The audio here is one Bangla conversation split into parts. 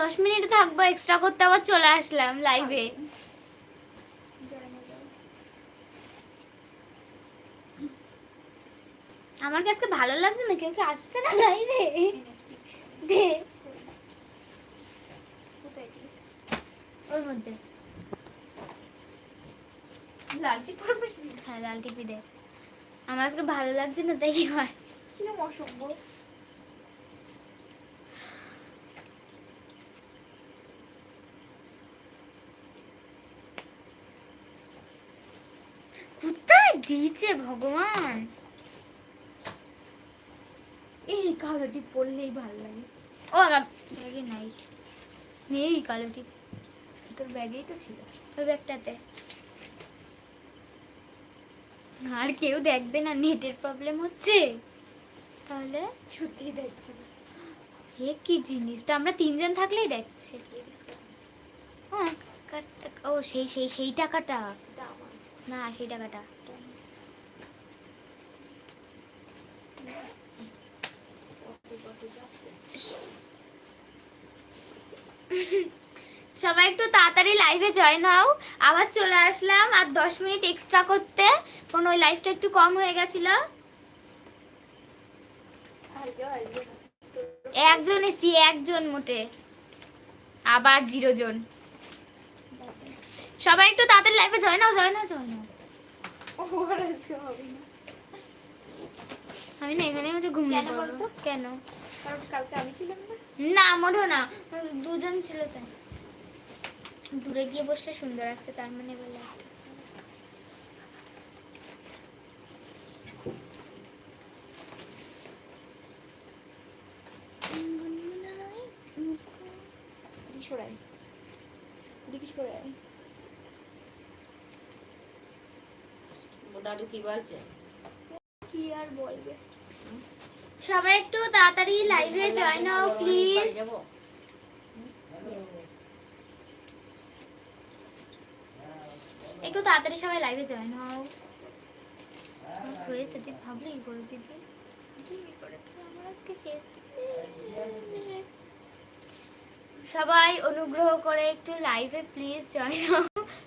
দশ মিনিট থাকব এক্সট্রা করতে আবার চলে আসলাম লাইভে আমার কি আজকে ভালো লাগছে না কেউ কি আসছে না লাইভে দে। ওর মধ্যে। লালটি হ্যাঁ দে। আমার আজকে ভালো লাগছে না তাই কিরম অসভ্য কোথায় দিয়েছে ভগবান। এই কালোটি পরলেই ভালো লাগে। ও ব্যাগে নাই। নেই কালো টিপ। তোর ব্যাগেই তো ছিল। ওই ব্যাগটাতে। আর কেউ দেখবে না নেটের প্রবলেম হচ্ছে। তাহলে সত্যি দেখছে এ কি জিনিস? তো আমরা তিনজন থাকলেই দেখছে। ও, ও সেই সেই সেই টাকাটা। না সেই টাকাটা কত কত যাচ্ছে সবাই একটু তাড়াতাড়ি লাইভে জয়েন হও। আবার চলে আসলাম আর দশ মিনিট এক্সট্রা করতে। কোন ওই লাইভটা একটু কম হয়ে গেছিল। একজন এসি একজন মোটে। আবার জিরো জন। সবাই একটু তাড়াতাড়ি লাইভে জয়েন হও জয়েন হও জয়েন আমি না এখানে হচ্ছে ঘুমিয়ে কেন পড়ব। বলতো? কেন? কারণ কালকে আমি ছিলাম না। না না। দুজন ছিল তাই। দূরে গিয়ে বসলে সুন্দর আসছে তার মানে বলে। সরাই দাদু কি বলছে? কি আর বলবে? সবাই একটু তাড়াতাড়ি লাইভে জয়েন হও প্লিজ একটু তাড়াতাড়ি সবাই লাইভে জয়েন হও। হয়েছে তুই ভাবলি কি করে দিদি। সবাই অনুগ্রহ করে একটু লাইভে প্লিজ জয়েন হও।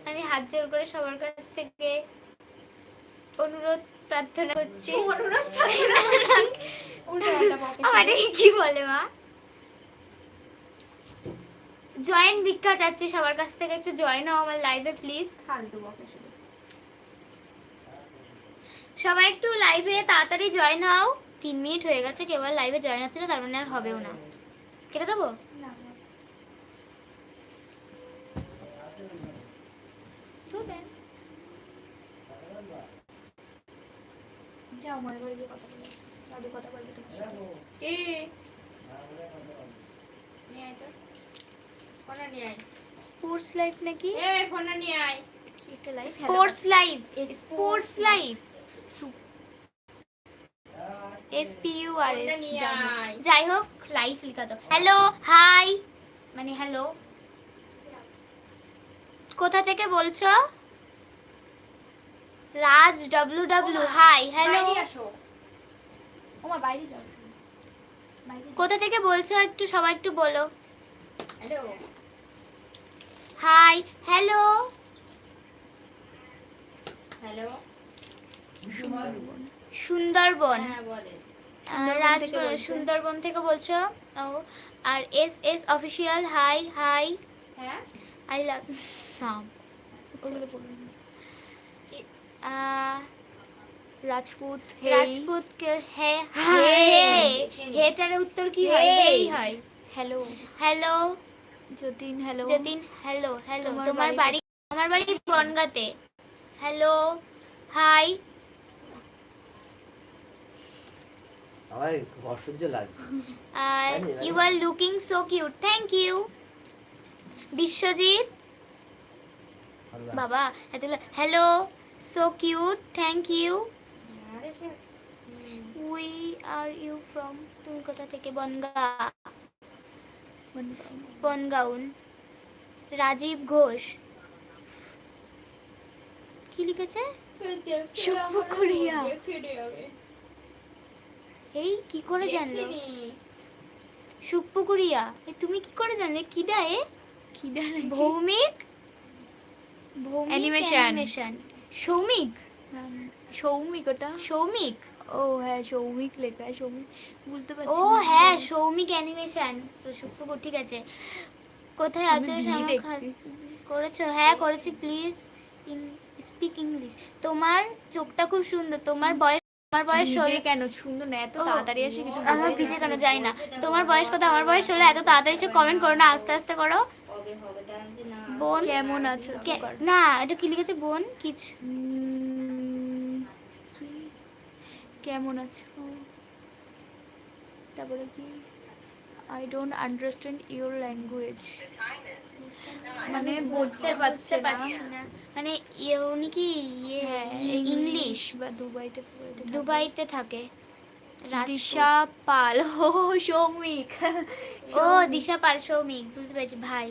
আমি হাত জোর করে সবার কাছ থেকে অনুরোধ প্রার্থনা করছি। অনুরোধ উল্টো এটাকে কি বলে মা? জয়েন ভিক্ষা চাচ্ছি সবার কাছ থেকে একটু জয়েন হও আমার লাইভে প্লিজ ফালতু বকে সবাই একটু লাইভে তাড়াতাড়ি জয়েন হও। তিন মিনিট হয়ে গেছে কেবল লাইভে জয়েন হচ্ছে না তার মানে আর হবেও না। কেটে দেবো? যাও মনে করে কথা কথা কি নিয়ে আয় তো। ফোনটা নিয়ে আয়। স্পোর্টস লাইভ নাকি? এ ফোনটা নিয়ে আয়। একটা life sports live sports live S P U R S যাই হোক লাইভ লিখা তো। হ্যালো হাই মানে হ্যালো কোথা থেকে বলছো? Raj W W hi hello ওমা বাইরে যাও। কোথা থেকে বলছো একটু সবাই একটু বলো। Hello hi hello hello Sundarban. হ্যাঁ রাজ সুন্দরবন থেকে বলছো? ও R S S official hi hi. হ্যাঁ? আই লাভ নাম। ওগুলো বলুন। রাজপুত হেই। রাজপুত কে হে হে। হে হেটার উত্তর কি হয়? হেই। হয়। Hello. Hello. Jatin hello. Jatin hello hello. তোমার বাড়ি? আমার বাড়ি বনগাতে। হ্যালো। হাই। আমার অসহ্য জানি, you. Are looking so cute thank you Biswajit. বাবা এত hello. So cute thank you we are you from তুমি কোথা থেকে? বনগা। বনগাউন রাজীব ঘোষ। কি লিখেছে? শুভ কোরিয়া। এই কি করে জানলো? সুপুকুরিয়া এ তুমি কি করে জানলে? কিডা এ? কিডা ভৌমিক? ভৌমিক অ্যানিমেশন সৌমিক? সৌমিক ওটা? সৌমিক। ও হ্যাঁ সৌমিক লেখা সৌমিক বুঝতে ও পারছি না। হ্যাঁ সৌমিক অ্যানিমেশন তো সুপুকুর ঠিক আছে। কোথায় আছো? করেছ? হ্যাঁ করেছি প্লিজ স্পিক ইংলিশ তোমার চোখটা খুব সুন্দর তোমার বয়স আমার বয়স ভিজে কেন? সুন্দর না এত তাড়াতাড়ি এসে কিছু আমার ভিজে কেন না। যাই না? তোমার বয়স কত? আমার বয়স ষোলো এত তাড়াতাড়ি এসে কমেন্ট করো না আস্তে আস্তে করো। বোন? কেমন আছো? না এটা কি লিখেছে বোন? কিছু কেমন আছো? তারপরে কি? I don't understand your language মানে বুঝতে পারছে না। পারছি না মানে ইয়ে উনি কি ইয়ে ইংলিশ? বা দুবাইতে দুবাইতে থাকে। দিশা পাল। ও সৌমিক। ও দিশা পাল সৌমিক। বুঝতে পেরেছি ভাই।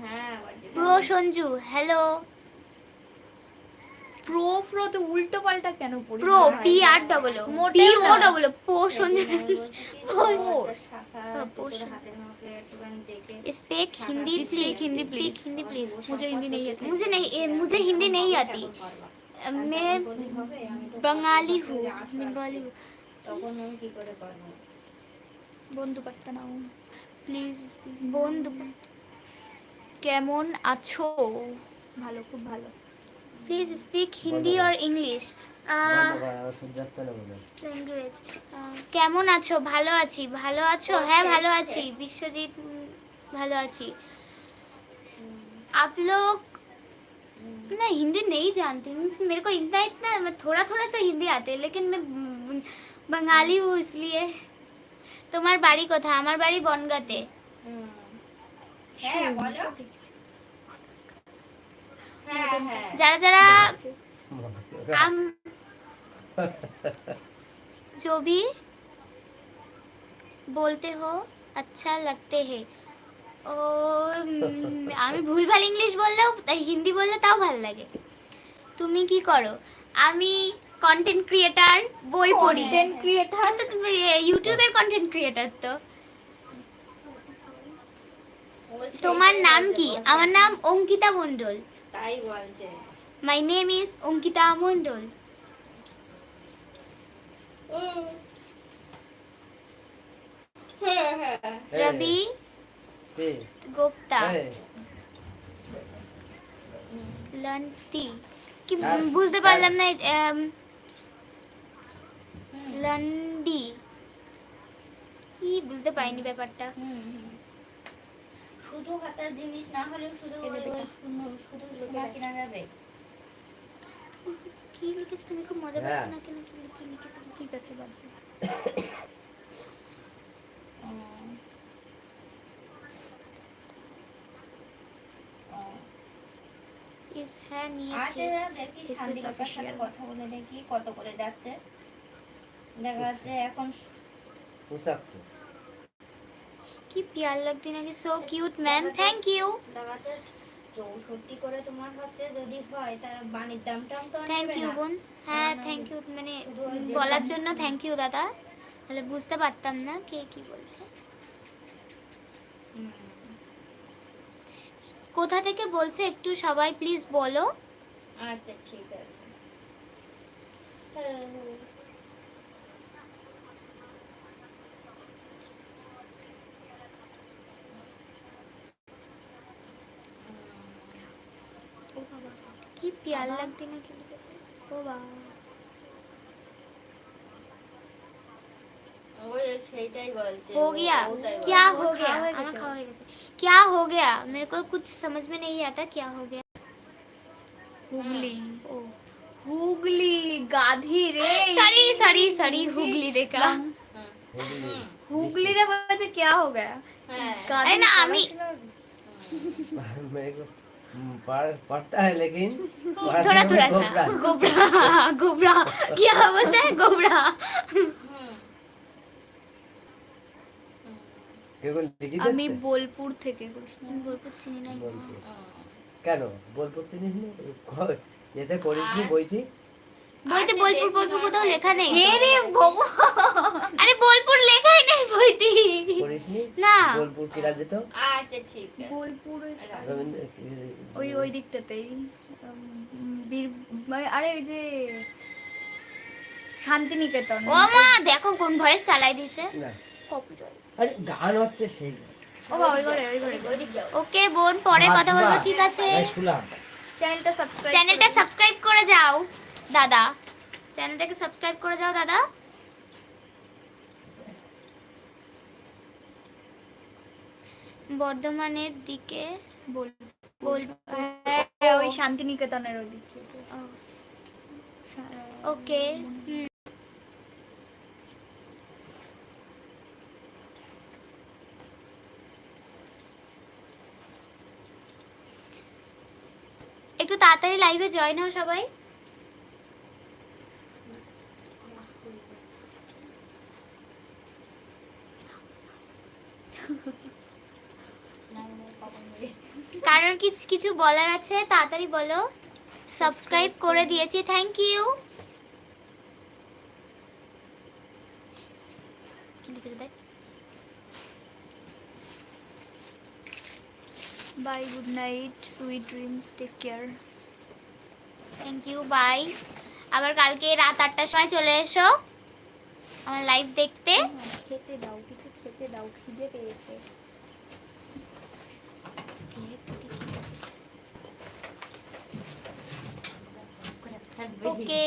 হ্যাঁ pro Sanju hello pro pro তো উল্টো পাল্টা কেন পড়ি pro P R double O P O double O pro Sanju শাখা হ্যাঁ, তোর পোষণ। হাতের মাপে একটুখানি দেখে speak Hindi Speak please Hindi, Hindi please. Please Hindi please मुझे हिंदी नहीं आती मुझे नहीं ए, मुझे हिंदी नहीं आती मैं বললেই হবে আমি তো बंगाली हूँ আস্তে আস্তে बंगाली हूँ তখন আমি কি করে করবো বন্ধু পাত্তা নাও প্লিজ বন্ধু কেমন আছো ভালো খুব ভালো প্লিজ স্পিক হিন্দি और इंग्लिश বন্ধ কর, আমার সহ্য হচ্ছে না মনে হয়। ল্যাঙ্গুয়েজ কেমন আছো ভালো আছি ভালো আছো হ্যাঁ ভালো আছি বিশ্বজিৎ উম, ভালো আছি आप लोग ना हिंदी नहीं जानती मेरे को इतना इतना मैं थोड़ा थोड़ा सा हिंदी आते है लेकिन मैं उम, बंगाली हूँ इसलिए তোমার বাড়ি কোথায় আমার বাড়ি বনগাঁতে হ্যাঁ বলো হ্যাঁ হ্যাঁ যারা যারা আম जो বলতে হো আচ্ছা লাগতে হে। ও আমি ভুলভাল ইংলিশ বললেও হিন্দি বললে তাও ভালো লাগে। তুমি কি করো? আমি কন্টেন্ট ক্রিয়েটার বই পড়ি। কন্টেন্ট ক্রিয়েটার তো তুমি ইউটিউবের কন্টেন্ট ক্রিয়েটার তো। তোমার নাম কি? আমার নাম অঙ্কিতা মণ্ডল। তাই বলছে my name is Ankita Mondal এই, রবি কি? গুপ্তা এই, লন্টি কি হ্যাঁ, বুঝতে হ্যাঁ। পারলাম না এম, লন্ডি কি বুঝতে পারিনি ব্যাপারটা শুধু হাতার জিনিস না হলেও শুধু। শুধু- শুধু সোনা কিনা যাবে। কি লিখেছো তুমি খুব মজা হ্যাঁ। পাচ্ছ না কেন কি লিখে লিখেছো ঠিক আছে বাদ ইস হ্যাঁ নিয়েছি। দেখি সাথে কথা বলে দেখি কত করে যাচ্ছে। দেখা যাচ্ছে এখন পোশাক তো। কি পিয়ার লাগতে নাকি? So cute ma'am thank you চৌষট্টি করে তোমার হচ্ছে যদি হয় তা বাণীর দামটাও তো থ্যাংক ইউ বোন। হ্যাঁ থ্যাংক ইউ মানে বলার জন্য থ্যাংক ইউ দাদা। তাহলে বুঝতে পারতাম না কে কি বলছে। কোথা থেকে বলছো একটু সবাই প্লিজ বলো। আচ্ছা ঠিক আছে। लग ओ हो गया। क्या हो गया? तो। तो। क्या हो गया? मेरे को कुछ समझ में नहीं आता क्या हो गया। हुगली। हुगली गाधी रे। सॉरी सॉरी सॉरी हुगली देखा हुगली। रे बच्चे तो क्या हो गया? गाधी ना आमी मेरे को हम्म, पढ़- पढ़ता है लेकिन पढ़ाशোना थोड़ा में थोड़ा घबरा सा गोबरा गोबरा क्या बोलता है गोबरा হুম। কেউ লিখে আমি দিচ্ছে বোলপুর থেকে কৃষ্ণ বোলপুর চিনি নাই বোলপুর। কেন বোলপুর চিনিস নি ক- এতে করিস নি বইটি বইতে বোলপুর বোলপুর কোথাও লেখা নেই। হে রে ভগবান। আরে বোলপুর লেখাই নেই বইতে। করিসনি না। বোলপুর কিরা যেত আচ্ছা ঠিক আছে। বোলপুর ওই ওই দিকটাতেই। বীর মানে- আরে ওই যে শান্তিনিকেতন। ও মা দেখো কোন ভয়েস চালাই দিয়েছে। না। আরে গান হচ্ছে সেই। ও বাবা ওই ঘরে ওই ঘরে। ওই দিক যাও। ওকে বোন পরে কথা বলব ঠিক আছে? চ্যানেলটা সাবস্ক্রাইব চ্যানেলটা সাবস্ক্রাইব করে যাও। দাদা চ্যানেলটাকে সাবস্ক্রাইব করে যাও দাদা। বর্ধমানের দিকে ওই শান্তিনিকেতনের ওদিকে। ওকে হুম। একটু তাড়াতাড়ি লাইভে জয়েন হও সবাই। কারোর কিছু কিছু বলার আছে তাড়াতাড়ি বলো। সাবস্ক্রাইব করে দিয়েছি thank you bye good night sweet dreams take care thank you bye আবার কালকে রাত আটটার সময় চলে এসো। আমার লাইভ দেখতে। খেতে দাও কিছু খেতে দাও খিদে পেয়েছে। ওকে।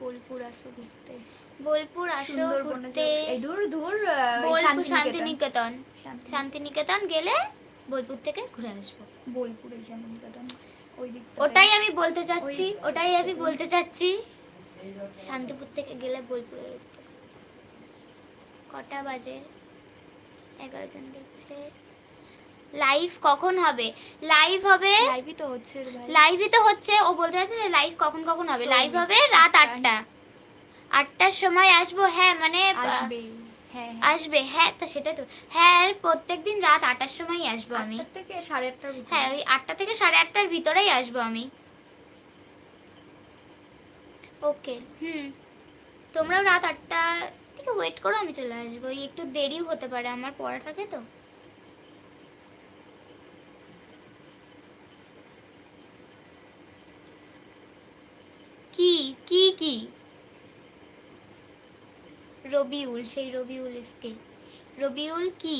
বোলপুর আসো ঘুরতে। বোলপুর আসো ঘুরতে। দূর দূর বোলপুর। শান্তিনিকেতন। শান্তিনিকেতন গেলে বোলপুর থেকে ঘুরে আসব। ওই দিক ওটাই আমি বলতে চাচ্ছি ওটাই আমি বলতে চাচ্ছি। শান্তিপুর থেকে গেলে বোলপুরে উঠতে। কটা বাজে? এগারো জন দেখছে। লাইভ কখন হবে? লাইভ হবে লাইভই তো হচ্ছে লাইভই তো হচ্ছে। ও বলতে চাচ্ছে যে লাইভ কখন কখন হবে? লাইভ হবে রাত আটটা। আটটার সময় আসব। হ্যাঁ মানে আসবে হ্যাঁ হ্যাঁ। আসবে হ্যাঁ তো সেটা তো হ্যাঁ প্রত্যেকদিন রাত আটটার সময় আসব আমি। থেকে সাড়ে আটটার হ্যাঁ ওই আটটা থেকে সাড়ে আটটার ভিতরেই আসব আমি। ওকে হুম। তোমরাও রাত আটটা থেকে ওয়েট করো আমি চলে আসব। ওই একটু দেরিও হতে পারে আমার পড়া থাকে তো। কি কি কি? রবিউল সেই রবিউল ইসকে রবিউল কি?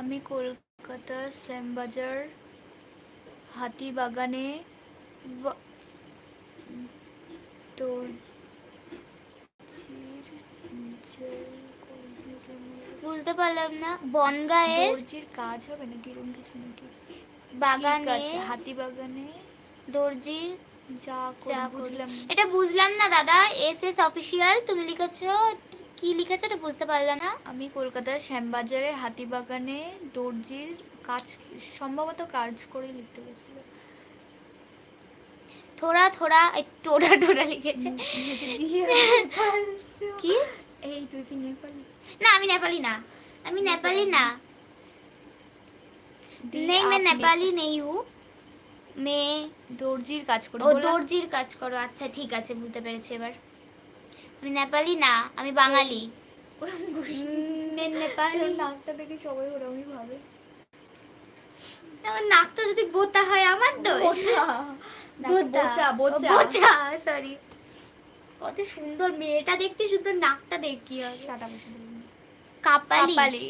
আমি কলকাতা শ্যামবাজার হাতিবাগানে তো বুঝতে পারলাম না। বনগাঁয়ের দর্জির কাজ হবে নাকি এরকম কিছু নাকি? বাগানে ঠিক আছে, হাতিবাগানে দর্জির যা যা করি বুঝলাম এটা বুঝলাম না দাদা এস এস অফিসিয়াল তুমি লিখেছো কি লিখেছো এটা বুঝতে পারলাম না আমি কলকাতার শ্যামবাজারে হাতিবাগানে দর্জির কাজ সম্ভবত কাজ করে লিখতে গেছিল থোড়া থোড়া এই টোড়া টোড়া লিখেছে কি এই তুই কি নেপালি না আমি নেপালি না আমি নেপালি না दी नहीं मैं आप नेपाली नहीं हूँ मैं দর্জির কাজ করি। ও দর্জির কাজ করো আচ্ছা ঠিক আছে বুঝতে পেরেছি এবার। আমি নেপালি? না আমি বাঙালি। নেপালি। নাকটা দেখে সবাই ওরকমই ভাবে। আমার নাক যদি বোতা হয় আমার দোষ। সরি কত সুন্দর মেয়েটা দেখতে সুন্দর নাকটা দেখি কাপালি। কপালি।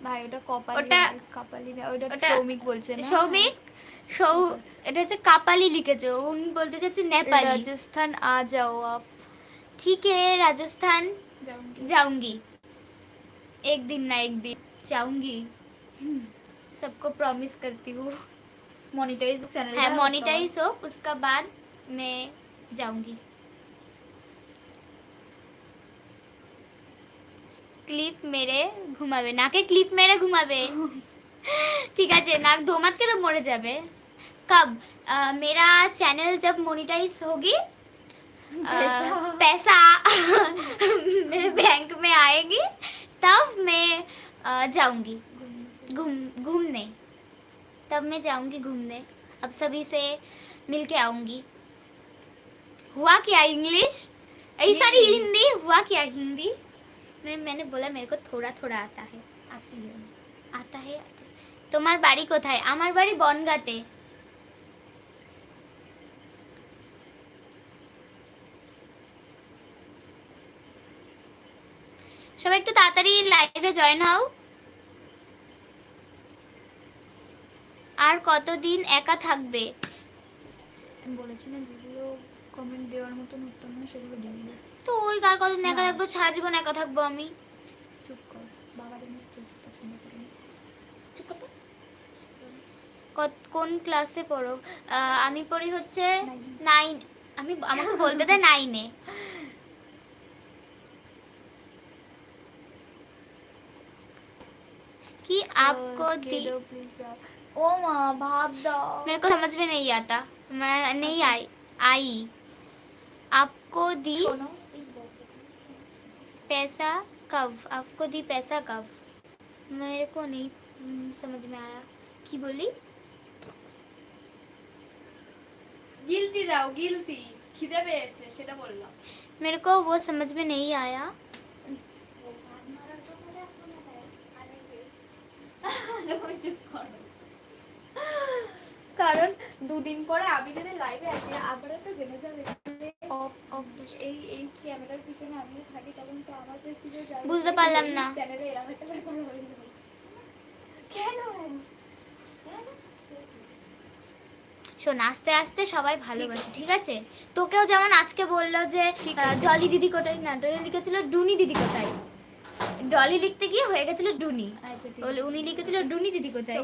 ভাই ওটা কপালি ওটা- না, কপালি না ওটা ওটা- সৌমিক বলছে না সৌমিক সৌ এটা হচ্ছে কাপালি লিখেছে উনি বলতে চাচ্ছে নেপালি राजस्थान आ जाओ आप ठीक है राजस्थान जाऊंगी जाऊंगी एक दिन ना एक दिन जाऊंगी सबको प्रॉमिस करती हूँ मोनेटाइज चैनल है मोनिटाइज हो उसका बाद मैं जाऊंगी ক্লিপ মেরে ঘুমাবে নাকে ক্লিপ মেরে ঘুমাবে ঠিক আছে নাক ধোমাতকে তো মরে যাবে कब अ, मेरा चैनल जब मोनिटाइज होगी अ, पैसा मेरे बैंक में आएगी तब मैं अ, जाऊंगी घूम घूमने तब मैं जाऊंगी घूमने अब सभी से मिल के आऊंगी हुआ क्या इंग्लिश ऐ सारी हिंदी हुआ क्या हिंदी मैं मैंने बोला मेरे को थोड़ा थोड़ा आता है আত্মীয় आता है তোমার বাড়ি কোথায় আমার বাড়ি বনগাঁতে সবাই একটু তাড়াতাড়ি লাইভে জয়েন হও আর কতদিন একা থাকবে আমি বলেছি না যেগুলো কমেন্ট দেওয়ার মতন উত্তর না সেগুলো দিয়ে দিলে তো ওই কার কতদিন একা থাকবো সারা জীবন একা থাকবো আমি চুপ কর বাবা জিনিস তো পছন্দ করি না। চুপ কর তো। কত- কোন ক্লাসে পড়ো আহ, আমি পড়ি হচ্ছে Nine. নাইন আমি আমাকে বলতে দে নাইনে कि आपको और दी दे दो प्लीज आप ओ माँ भाप दाओ मेरे को समझ में नहीं आता मैं नहीं आई आई आपको दी শোনো पैसा कब आपको दी पैसा कब मेरे को नहीं हम्म, समझ में आया की बोली গিলতি দাও গিলতি খিদে পেয়েছে সেটা বললাম मेरे को वो समझ में नहीं आया কারণ দুদিন পরে আমি যদি লাইভে আসি আবারও তো জেনে যাবে বুঝতে পারলাম না। শোন আস্তে আস্তে সবাই ভালোবাসে ঠিক আছে? তোকেও যেমন আজকে বলল যে ডলি দিদি কোথায়? না ডলি লিখেছিল ডুনি দিদি কোথায়? ডলি লিখতে গিয়ে হয়ে গেছিল ডুনি। আচ্ছা উনি লিখেছিল ডুনি দিদি কোথায়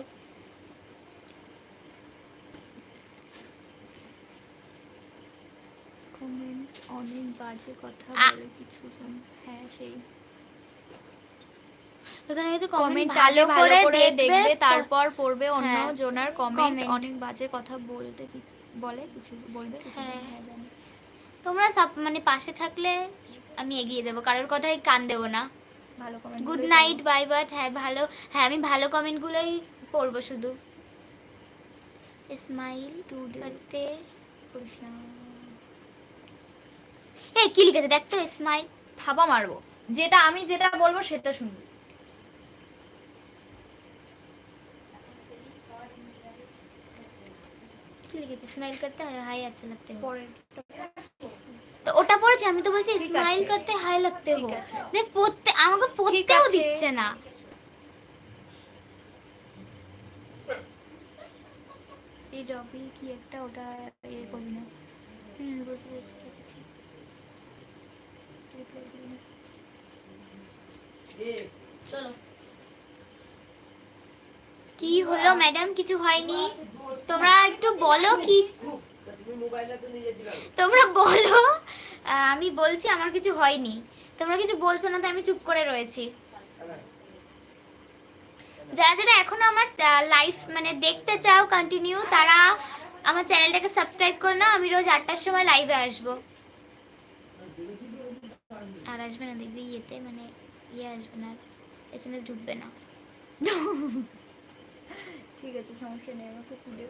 কমেন্ট অনেক বাজে কথা বলে কিছু জন। হ্যাঁ সেই। এখানে কিছু কমেন্ট কমেন্ট ভালো ভালো করে দেখবে তারপর পড়বে অন্য জনার কমেন্ট অনেক বাজে কথা বলতে বলে কিছু বলবে কিছু জানি। তোমরা সব মানে পাশে থাকলে আমি এগিয়ে যাব কারোর কথাই কান দেবো না। ভালো comment good night bye bye হ্যাঁ ভালো হ্যাঁ আমি ভালো কমেন্টগুলোই পড়ব শুধু। স্মাইল করতে এই কি লিখেছে? দেখ তো স্মাইল থাবা মারবো। যেটা আমি যেটা বলব সেটা শুনবি। লিখেছে? স্মাইল করতে হাই আচ্ছা লাগতে তো ওটা পড়েছি আমি তো বলছি স্মাইল করতে হাই লাগতে ঠিক দেখ পড়তে আমাকে পড়তেও দিচ্ছে না। এই রবি কি একটা ওটা ইয়ে করবি না? হুম বুঝতে পেরেছি ঠিক আছে। reply দিবি না। কি হলো ম্যাডাম কিছু হয়নি? তোমরা একটু বলো কি? তোমরা বলো। আমি বলছি, আমার কিছু হয়নি। তোমরা কিছু বলছো না তো আমি চুপ করে রয়েছি। যারা যারা এখনও আমার লাইফ মানে দেখতে চাও কন্টিনিউ তারা আমার চ্যানেলটাকে সাবস্ক্রাইব করে নাও। আমি রোজ আটটার সময় লাইভে আসব। আর আসবে না দেখবি ইয়েতে মানে ইয়ে আসবে না এস এম এস ঢুকবে না। ঠিক আছে সমস্যা নেই আমাকে খুঁজে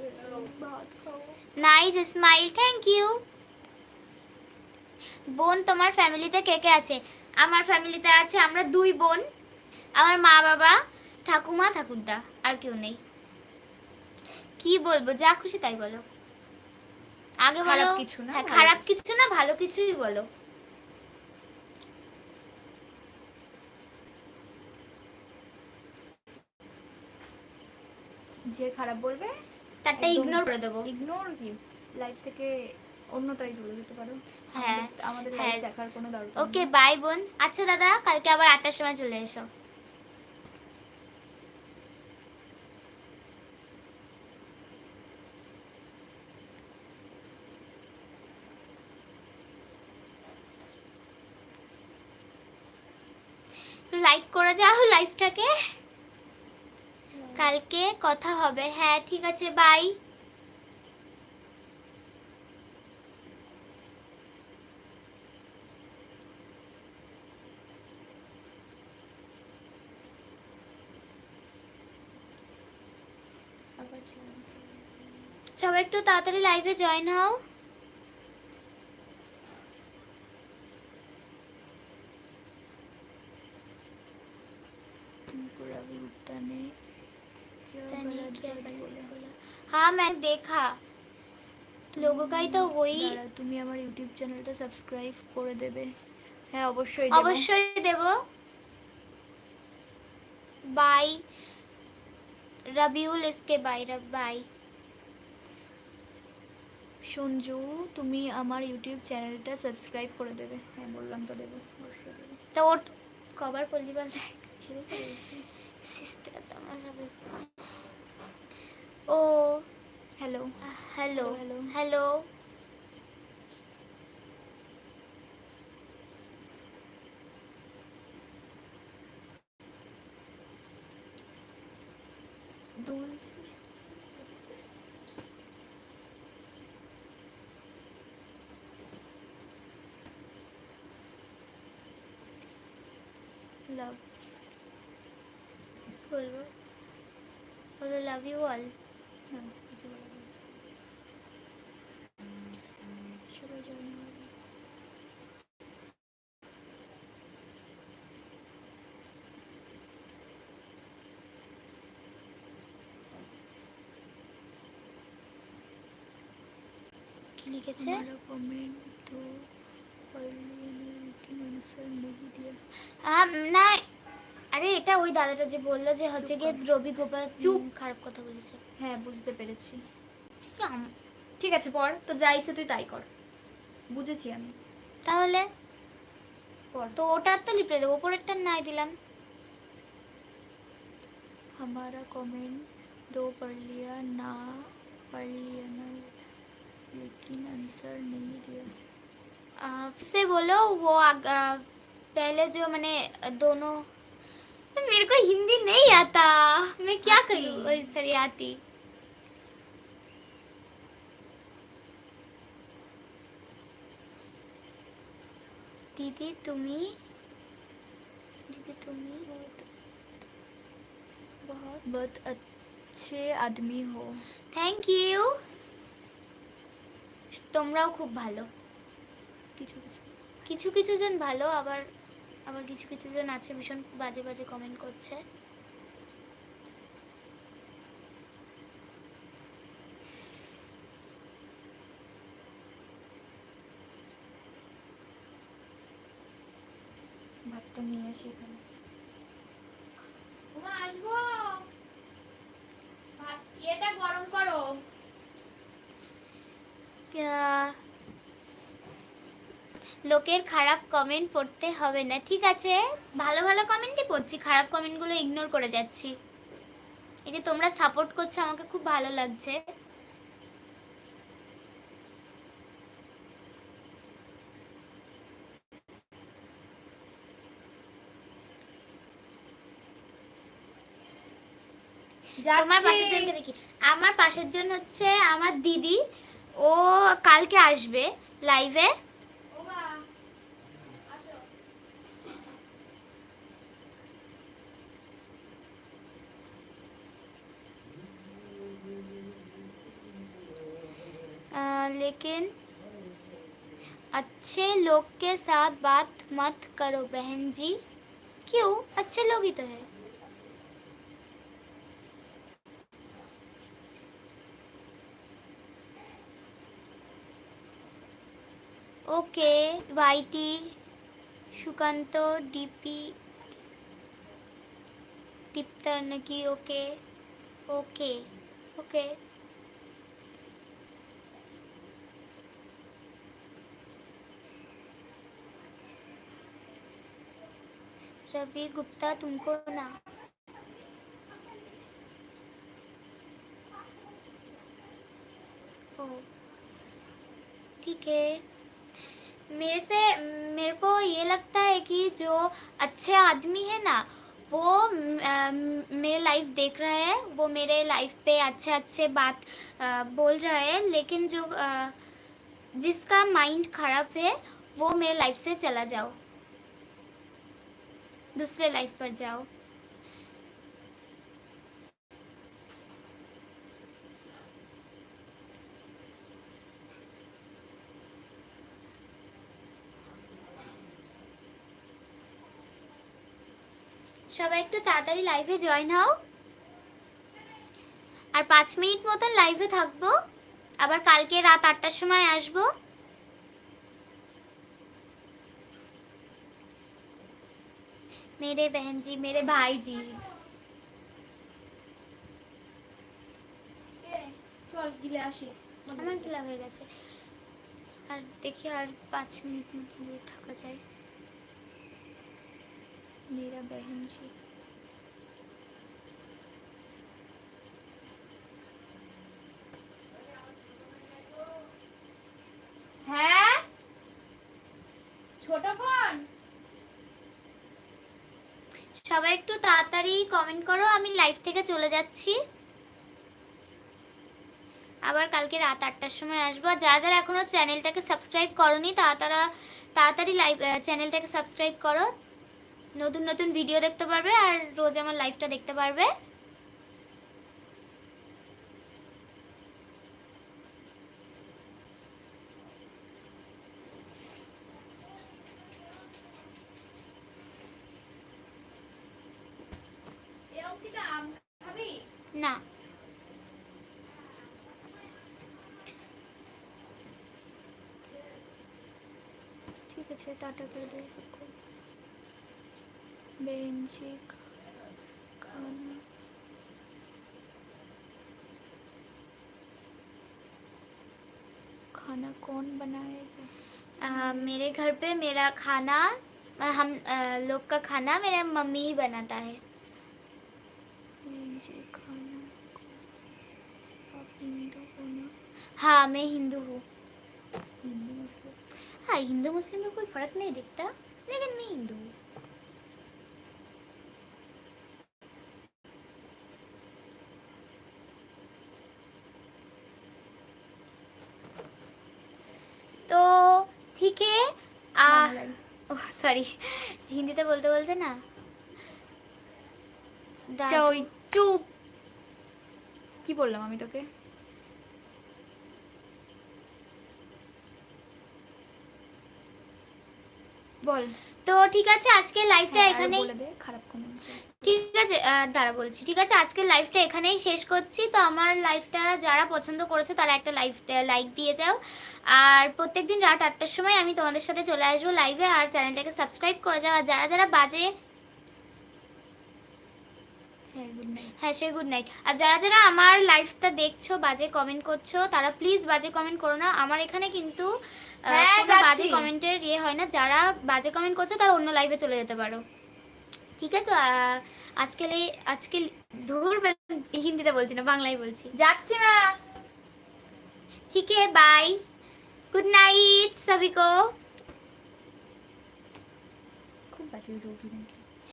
ভাত খাব নাইস স্মাইল থ্যাংক ইউ বোন তোমার ফ্যামিলিতে কে কে আছে? আমার ফ্যামিলিতে আছে আমরা দুই বোন আমার মা বাবা ঠাকুমা ঠাকুরদা আর কেউ নেই। কি বলব যা খুশি তাই বলো। আগে ভালো কিছু না, হ্যাঁ, খারাপ কিছু না ভালো কিছুই বলো। যে খারাপ বলবে তারটা ইগনোর করে দেবো। ইগনোর কি? লাইফ থেকে অন্যতায় চলে যেতে পারো। হ্যাঁ, আমাদের- আমাদের হ্যাঁ। লাইফ দেখার কোনো দরকার ওকে বাই বোন। আচ্ছা দাদা কালকে আবার আটটার সময় চলে এসো। লাইক করে যাও লাইভটাকে কালকে কথা হবে। হ্যাঁ ঠিক আছে বাই সবাই একটু তাড়াতাড়ি লাইভে জয়েন হও। मैंने देखा लोगों का ही तो वही দাঁড়া, তুমি আমার ইউটিউব চ্যানেলটা সাবস্ক্রাইব করে দেবে হ্যাঁ অবশ্যই দেবো। অবশ্যই দেব বাই রবিউল ইসকে বাই বাই সঞ্জু তুমি আমার ইউটিউব চ্যানেলটা সাবস্ক্রাইব করে দেবে হ্যাঁ বললাম তো দেবো অবশ্যই দেবো তো ওর কভার করলি বলতে সেটাই তো বলছি। সিস্টার তোমার রবি ও hello hello Hello. Hello love বলব বলো লাভ ইউ অল হ্যাঁ কিছু বলা যাবে না। সবাই join হয়ে যাবে। কি লিখেছে हमारा कमेंट तो पढ़ लिए लेकिन आंसर नहीं दिया আম, না আরে এটা ওই দাদাটা যে বললো যে হচ্ছে গিয়ে রবি গোপাল চুপ খারাপ কথা বলেছে হ্যাঁ বুঝতে পেরেছি ঠিক আম- ঠিক আছে পর তো যা ইচ্ছে তুই তাই কর বুঝেছি আমি তাহলে পর তো ওটার তো লিপে দেবো ওপরেরটা নাই দিলাম हमारा कमेंट दो पढ़ लिया ना पढ़ लिया ना लेकिन आंसर नहीं दिया। आप से बोलो वो आगा, पहले जो मैंने दोनों मेरे को हिंदी नहीं आता। मैं क्या करूँ? सर आती। दीदी तुम्ही? दीदी तुम्ही बहुत बहुत बहुत अच्छे आदमी हो। थैंक यू তোমরাও খুব ভালো। কিছু কিছু কিছু কিছু জন ভালো, আবার আবার কিছু কিছু জন আছে ভীষণ বাজে বাজে কমেন্ট করছে ভাতটা নিয়ে আসি এখানে আসব এটা গরম করো লোকের খারাপ কমেন্ট পড়তে হবে না। ঠিক আছে? ভালো ভালো কমেন্টই পড়ছি খারাপ কমেন্টগুলো ইগনোর করে যাচ্ছি। এই যে তোমরা সাপোর্ট করছ আমাকে খুব ভালো লাগছে। আমার পাশের জন হচ্ছে আমার দিদি। ও কালকে আসবে লাইভে लेकिन अच्छे लोग के साथ बात मत करो बहन जी क्यों अच्छे लोग ही तो है ওকে ওয়াইটি সুকান্ত ডিপি টিপ্তার নাকি ওকে ওকে ওকে रवि गुप्ता तुमको ना ओ ठीक है मेरे से, मेरे को ये लगता है कि जो अच्छे आदमी है ना, वो मेरे लाइफ देख रहा है, वो मेरे लाइफ पे अच्छे अच्छे बात बोल रहा है, लेकिन जो जिसका माइंड खराब है, वो मेरे लाइफ से चला जाओ। दूसरे लाइफ पर जाओ। সবাই একটু তাড়াতাড়ি লাইভে জয়েন হও আর পাঁচ মিনিট মতন লাইভে থাকবো আবার কালকে রাত আটটার সময় আসবো मेरे बहन जी मेरे भाई जी চল গিলে আসি আমার গিলা হয়ে গেছে আর দেখি আর পাঁচ মিনিট মতো যদি থাকা যায় मेरा बहन जी হ্যাঁ ছোট ফোন সবাই একটু তাড়াতাড়ি কমেন্ট করো আমি লাইভ থেকে চলে যাচ্ছি আবার কালকে রাত আটটার সময় আসবো আর যারা যারা এখনো চ্যানেলটাকে সাবস্ক্রাইব করনি তারা তারা তাড়াতাড়ি লাইভ চ্যানেলটাকে সাবস্ক্রাইব করো নতুন নতুন ভিডিও দেখতে পারবে আর রোজ আমার লাইভটা দেখতে পারবে। না। ঠিক আছে, টাটা করে দিয়ে बहन जी खाना खाना कौन बनाएगा? अ, मेरे घर पे मेरा खाना हम अ, लोग का खाना मेरा मम्मी ही बनाता है। हो हाँ मैं हिंदू हूँ। हिंदू मुस्लिम? हाँ हिंदू मुस्लिम में कोई फ़र्क नहीं दिखता लेकिन मैं हिंदू हूँ। পারি। হিন্দিতে বলতে বলতে না? চুপ। কি বললাম আমি তোকে? বল। তো ঠিক আছে আজকে লাইফটা হ্যাঁ, এখানেই খারাপ ঠিক আছে দাঁড়া বলছি। ঠিক আছে আজকের লাইফটা এখানেই শেষ করছি। তো আমার লাইফটা যারা পছন্দ করেছে তারা একটা লাইফ লাইক দিয়ে যাও। আর প্রত্যেকদিন রাত আটটার সময় আমি তোমাদের সাথে চলে আসব লাইভে আর চ্যানেলটাকে সাবস্ক্রাইব করে যাওয়া যারা যারা বাজে হ্যাঁ, হ্যাঁ সে গুড নাইট আর যারা যারা আমার লাইফটা দেখছ বাজে কমেন্ট করছ তারা প্লিজ বাজে কমেন্ট করো না। আমার এখানে কিন্তু হ্যাঁ, বাজে কমেন্টের ইয়ে হয় না। যারা বাজে কমেন্ট করছ তারা অন্য লাইভে চলে যেতে পারো। ঠিক আছে? আজকাল এই আজকে ধুর হিন্দিতে বলছি না বাংলায় বলছি। যাচ্ছি না। ঠিক আছে বাই गुड नाइट सभी को खूब बाजी